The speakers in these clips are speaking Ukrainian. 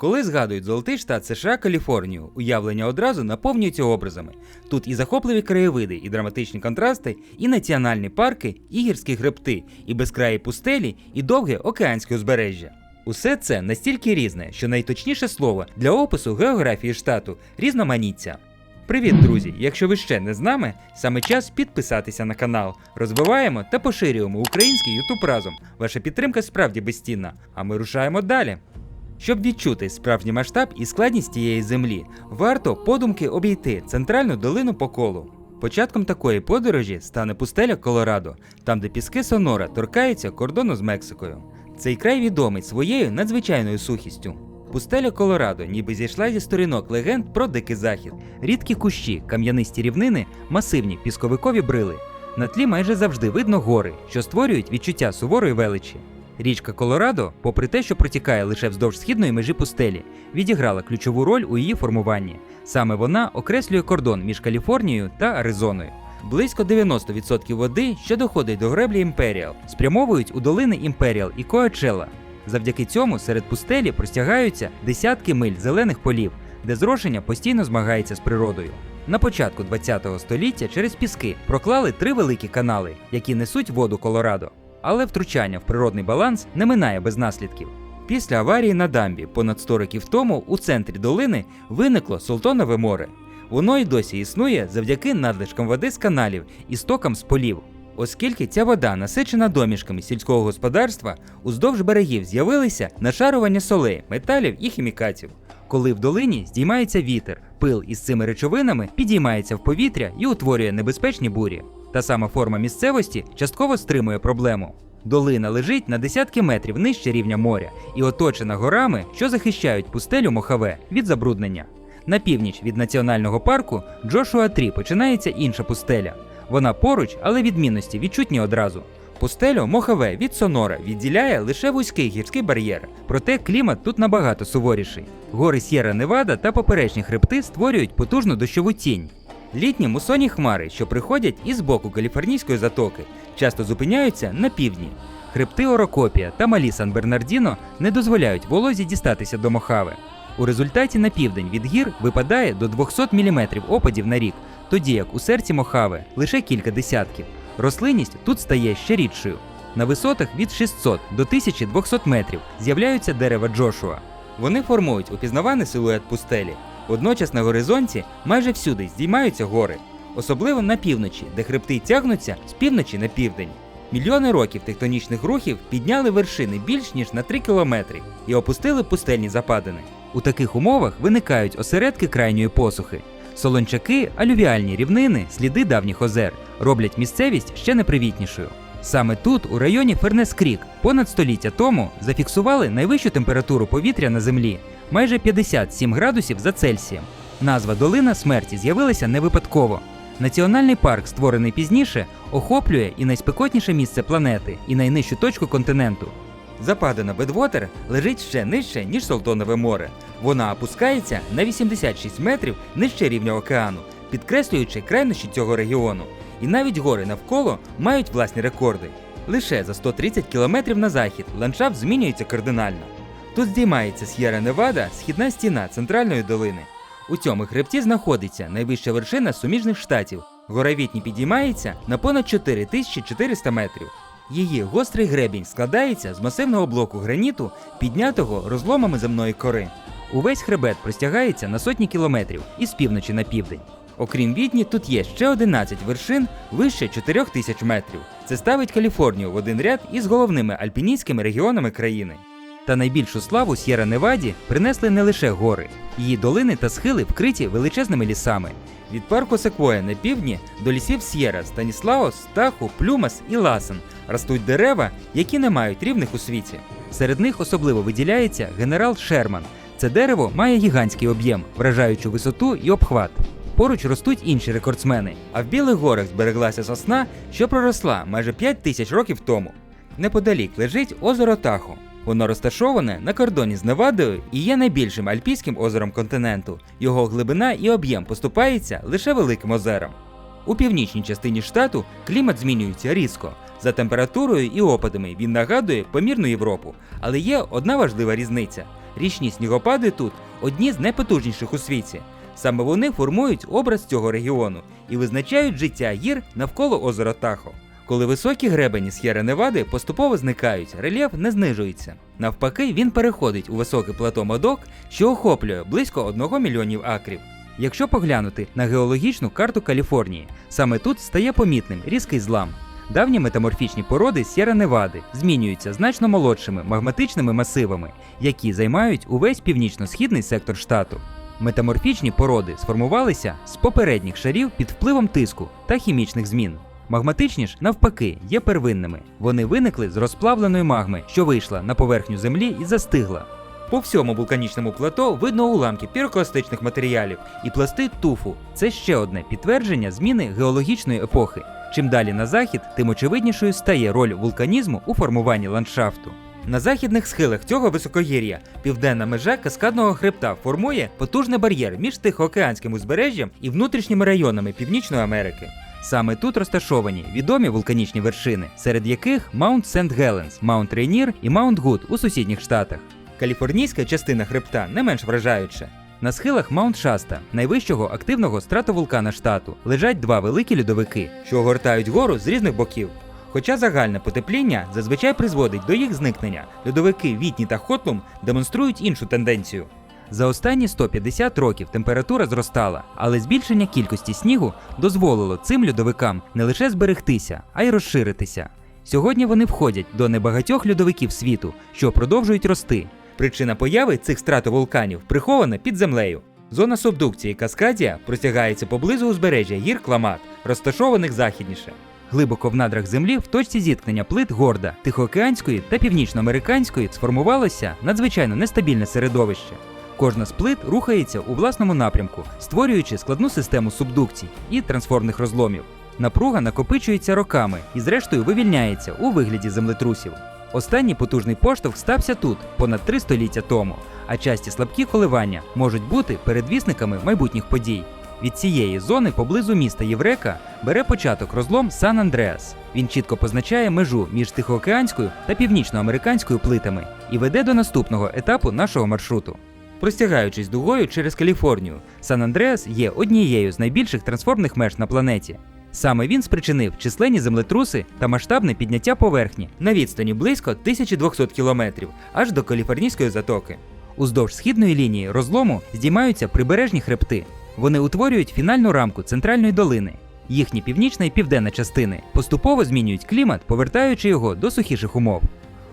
Коли згадують золотий штат США Каліфорнію, уявлення одразу наповнюються образами. Тут і захопливі краєвиди, і драматичні контрасти, і національні парки, і гірські хребти, і безкраї пустелі, і довге океанське узбережжя. Усе це настільки різне, що найточніше слово для опису географії штату різноманіття. Привіт, друзі! Якщо ви ще не з нами, саме час підписатися на канал. Розвиваємо та поширюємо український YouTube разом. Ваша підтримка справді безцінна, а ми рушаємо далі. Щоб відчути справжній масштаб і складність тієї землі, варто подумки обійти центральну долину по колу. Початком такої подорожі стане пустеля Колорадо, там де піски Сонора торкаються кордону з Мексикою. Цей край відомий своєю надзвичайною сухістю. Пустеля Колорадо ніби зійшла зі сторінок легенд про дикий захід. Рідкі кущі, кам'янисті рівнини, масивні пісковикові брили. На тлі майже завжди видно гори, що створюють відчуття суворої величі. Річка Колорадо, попри те, що протікає лише вздовж східної межі пустелі, відіграла ключову роль у її формуванні. Саме вона окреслює кордон між Каліфорнією та Аризоною. Близько 90% води, що доходить до греблі Імперіал, спрямовують у долини Імперіал і Коачела. Завдяки цьому серед пустелі простягаються десятки миль зелених полів, де зрошення постійно змагається з природою. На початку ХХ століття через піски проклали три великі канали, які несуть воду Колорадо. Але втручання в природний баланс не минає без наслідків. Після аварії на дамбі понад 100 років тому у центрі долини виникло Солтонове море. Воно й досі існує завдяки надлишкам води з каналів і стокам з полів. Оскільки ця вода насичена домішками сільського господарства, уздовж берегів з'явилися нашарування солей, металів і хімікатів. Коли в долині здіймається вітер, пил із цими речовинами підіймається в повітря і утворює небезпечні бурі. Та сама форма місцевості частково стримує проблему. Долина лежить на десятки метрів нижче рівня моря і оточена горами, що захищають пустелю Мохаве від забруднення. На північ від національного парку Джошуа Трі починається інша пустеля. Вона поруч, але відмінності відчутні одразу. Пустелю Мохаве від Сонора відділяє лише вузький гірський бар'єр, проте клімат тут набагато суворіший. Гори Сєра Невада та поперечні хребти створюють потужну дощову тінь. Літні мусонні хмари, що приходять із боку Каліфорнійської затоки, часто зупиняються на півдні. Хребти Орокопія та малі Сан Бернардіно не дозволяють волозі дістатися до Мохави. У результаті на південь від гір випадає до 200 мм опадів на рік, тоді як у серці Мохави лише кілька десятків. Рослинність тут стає ще рідшою. На висотах від 600 до 1200 метрів з'являються дерева Джошуа. Вони формують упізнаваний силует пустелі. Водночас на горизонті майже всюди здіймаються гори, особливо на півночі, де хребти тягнуться з півночі на південь. Мільйони років тектонічних рухів підняли вершини більш ніж на 3 кілометри і опустили пустельні западини. У таких умовах виникають осередки крайньої посухи. Солончаки, алювіальні рівнини, сліди давніх озер роблять місцевість ще непривітнішою. Саме тут, у районі Фернес Крік, понад століття тому зафіксували найвищу температуру повітря на землі майже 57 градусів за Цельсієм. Назва Долина смерті з'явилася не випадково. Національний парк, створений пізніше, охоплює і найспекотніше місце планети, і найнижчу точку континенту. Западина Бедвотер лежить ще нижче, ніж Солтонове море. Вона опускається на 86 метрів нижче рівня океану, підкреслюючи крайнощі цього регіону. І навіть гори навколо мають власні рекорди. Лише за 130 кілометрів на захід ландшафт змінюється кардинально. Тут здіймається С'єра Невада, східна стіна центральної долини. У цьому хребті знаходиться найвища вершина суміжних штатів. Гора Вітні підіймається на понад 4400 метрів. Її гострий гребінь складається з масивного блоку граніту, піднятого розломами земної кори. Увесь хребет простягається на сотні кілометрів із півночі на південь. Окрім Відні, тут є ще 11 вершин вище 4000 метрів. Це ставить Каліфорнію в один ряд із головними альпіністськими регіонами країни. Та найбільшу славу С'єра Неваді принесли не лише гори. Її долини та схили вкриті величезними лісами. Від парку Секвоя на півдні до лісів С'єра, Станіслаос, Таху, Плюмас і Ласен ростуть дерева, які не мають рівних у світі. Серед них особливо виділяється генерал Шерман. Це дерево має гігантський об'єм, вражаючу висоту і обхват. Поруч ростуть інші рекордсмени, а в Білих горах збереглася сосна, що проросла майже 5 тисяч років тому. Неподалік лежить озеро Тахо. Воно розташоване на кордоні з Невадою і є найбільшим альпійським озером континенту. Його глибина і об'єм поступається лише великим озерам. У північній частині штату клімат змінюється різко. За температурою і опадами він нагадує помірну Європу, але є одна важлива різниця. Річні снігопади тут одні з найпотужніших у світі. Саме вони формують образ цього регіону і визначають життя гір навколо озера Тахо. Коли високі гребені С'єра Невади поступово зникають, рельєф не знижується. Навпаки, він переходить у високе плато Модок, що охоплює близько 1 мільйонів акрів. Якщо поглянути на геологічну карту Каліфорнії, саме тут стає помітним різкий злам. Давні метаморфічні породи Сєра Невади змінюються значно молодшими магматичними масивами, які займають увесь північно-східний сектор штату. Метаморфічні породи сформувалися з попередніх шарів під впливом тиску та хімічних змін. Магматичні ж, навпаки, є первинними. Вони виникли з розплавленої магми, що вийшла на поверхню землі і застигла. По всьому вулканічному плато видно уламки пірокластичних матеріалів і пласти туфу. Це ще одне підтвердження зміни геологічної епохи. Чим далі на захід, тим очевиднішою стає роль вулканізму у формуванні ландшафту. На західних схилах цього високогір'я південна межа каскадного хребта формує потужний бар'єр між Тихоокеанським узбережжям і внутрішніми районами Північної Америки. Саме тут розташовані відомі вулканічні вершини, серед яких Маунт Сент Геленс, Маунт Рейнір і Маунт Гуд у сусідніх штатах. Каліфорнійська частина хребта не менш вражаюча. На схилах Маунт Шаста, найвищого активного стратовулкана штату, лежать два великі льодовики, що огортають гору з різних боків. Хоча загальне потепління зазвичай призводить до їх зникнення, льодовики Вітні та Хотлум демонструють іншу тенденцію. За останні 150 років температура зростала, але збільшення кількості снігу дозволило цим льодовикам не лише зберегтися, а й розширитися. Сьогодні вони входять до небагатьох льодовиків світу, що продовжують рости. Причина появи цих стратовулканів прихована під землею. Зона субдукції Каскадія простягається поблизу узбережжя гір Кламат, розташованих західніше. Глибоко в надрах землі в точці зіткнення плит Горда, Тихоокеанської та Північноамериканської сформувалося надзвичайно нестабільне середовище. Кожна з плит рухається у власному напрямку, створюючи складну систему субдукцій і трансформних розломів. Напруга накопичується роками і, зрештою, вивільняється у вигляді землетрусів. Останній потужний поштовх стався тут понад три століття тому, а часті слабкі коливання можуть бути передвісниками майбутніх подій. Від цієї зони поблизу міста Єврека бере початок розлом Сан Андреас. Він чітко позначає межу між Тихоокеанською та північноамериканською плитами і веде до наступного етапу нашого маршруту. Простягаючись дугою через Каліфорнію, Сан Андреас є однією з найбільших трансформних меж на планеті. Саме він спричинив численні землетруси та масштабне підняття поверхні на відстані близько 1200 кілометрів аж до Каліфорнійської затоки. Уздовж східної лінії розлому здіймаються прибережні хребти. Вони утворюють фінальну рамку центральної долини. Їхні північна і південна частини поступово змінюють клімат, повертаючи його до сухіших умов.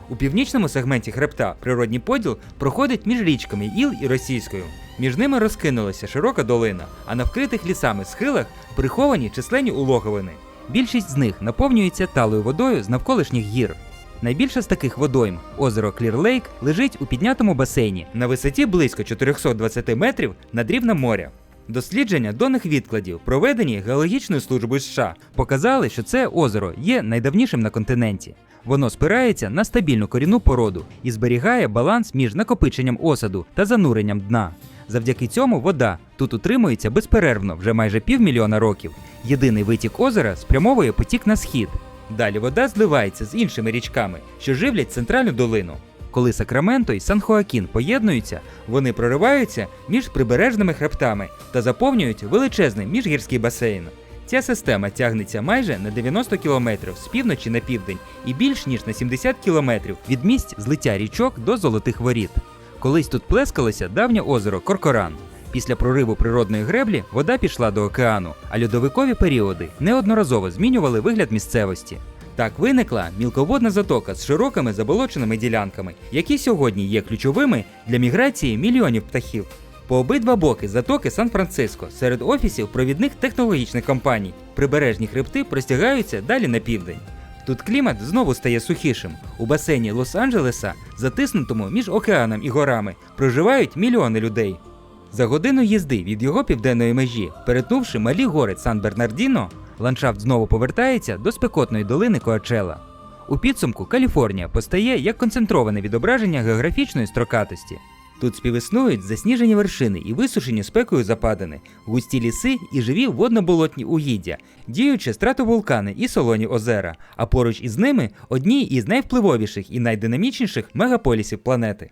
У північному сегменті хребта природній поділ проходить між річками Іл і Російською. Між ними розкинулася широка долина, а на вкритих лісами схилах приховані численні улоговини. Більшість з них наповнюється талою водою з навколишніх гір. Найбільше з таких водойм, озеро Клір-Лейк, лежить у піднятому басейні на висоті близько 420 метрів над рівнем моря. Дослідження донних відкладів, проведені Геологічною службою США, показали, що це озеро є найдавнішим на континенті. Воно спирається на стабільну корінну породу і зберігає баланс між накопиченням осаду та зануренням дна. Завдяки цьому вода тут утримується безперервно вже майже півмільйона років. Єдиний витік озера спрямовує потік на схід. Далі вода зливається з іншими річками, що живлять центральну долину. Коли Сакраменто і Сан-Хоакін поєднуються, вони прориваються між прибережними хребтами та заповнюють величезний міжгірський басейн. Ця система тягнеться майже на 90 кілометрів з півночі на південь і більш ніж на 70 кілометрів від місць злиття річок до золотих воріт. Колись тут плескалося давнє озеро Коркоран. Після прориву природної греблі вода пішла до океану, а льодовикові періоди неодноразово змінювали вигляд місцевості. Так виникла мілководна затока з широкими заболоченими ділянками, які сьогодні є ключовими для міграції мільйонів птахів. По обидва боки затоки Сан-Франциско серед офісів провідних технологічних компаній. Прибережні хребти простягаються далі на південь. Тут клімат знову стає сухішим. У басейні Лос-Анджелеса, затиснутому між океаном і горами, проживають мільйони людей. За годину їзди від його південної межі, перетнувши малі гори Сан-Бернардіно, ландшафт знову повертається до спекотної долини Коачела. У підсумку Каліфорнія постає як концентроване відображення географічної строкатості. Тут співіснують засніжені вершини і висушені спекою западини, густі ліси і живі водно-болотні угіддя, діючі стратовулкани і солоні озера, а поруч із ними одні із найвпливовіших і найдинамічніших мегаполісів планети.